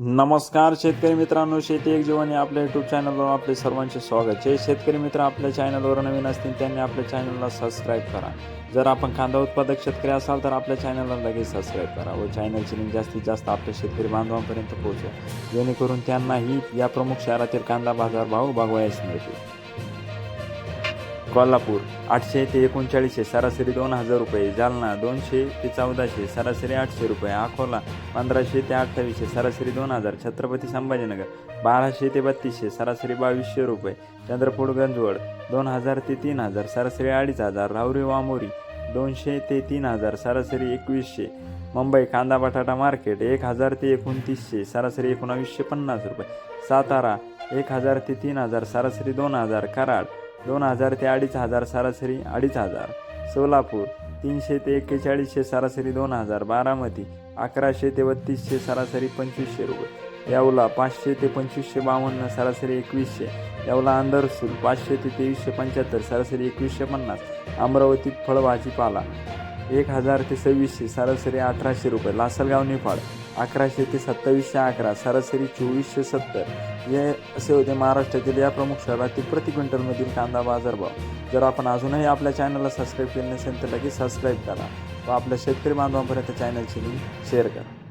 नमस्कार शेतकरी मित्रांनो शेती एक जीवन या आपल्या युट्यूब चॅनलवर आपले सर्वांचे स्वागत. जे शेतकरी मित्र आपल्या चॅनलवर नवीन असतील त्यांनी आपल्या चॅनलला सबस्क्राईब करा. जर आपण कांदा उत्पादक शेतकरी असाल तर आपल्या चॅनलला लगेच सबस्क्राईब करा व चॅनलची लिंक जास्तीत जास्त आपल्या शेतकरी बांधवांपर्यंत पोहोचवा जेणेकरून त्यांनाही या प्रमुख शहरातील कांदा बाजार भाव बघवायच मिळतील. कोल्हापूर आठशे ते एकोणचाळीसशे सरासरी दोन हजार रुपये जालना दोनशे ते चौदाशे सरासरी आठशे रुपये अकोला पंधराशे ते अठ्ठावीसशे सरासरी दोन हजार छत्रपती संभाजीनगर बाराशे ते बत्तीसशे सरासरी बावीसशे रुपये चंद्रपूर गंजवड दोन हजार ते तीन हजार सरासरी अडीच हजार राहुरी वामोरी दोनशे ते तीन हजार सरासरी एकवीसशे मुंबई कांदा बटाटा मार्केट एक हजार ते एकोणतीसशे सरासरी एकोणावीसशे पन्नास रुपये सातारा एक हजार ते तीन हजार सरासरी दोन हजार कराड दोन हजार ते अडीच हजार सरासरी अडीच हजार. सोलापूर तीनशे ते एक्केचाळीसशे सरासरी दोन हजार बारामती अकराशे ते बत्तीसशे सरासरी पंचवीसशे रुपये. येवला पाचशे ते पंचवीसशे बावन्न सरासरी एकवीसशे. यावला अंदरसूल पाचशे ते तेवीसशे पंच्याहत्तर सरासरी एकवीसशे पन्नास. अमरावती फळभाजीपाला एक हजार ते सव्वीसशे सरासरी अठराशे रुपये. लासलगाव निफाड अकराशे ते सत्तावीसशे अकरा सरासरी चोवीसशे सत्तर. हे असे होते महाराष्ट्रातील या प्रमुख शहरातील प्रति क्विंटलमधील कांदा बाजारभाव. जर आपण अजूनही आपल्या चॅनलला सबस्क्राईब केले नसेल तर लगेच सबस्क्राईब करा व आपल्या शेतकरी बांधवांपर्यंत चॅनलची लिंक शेअर करा.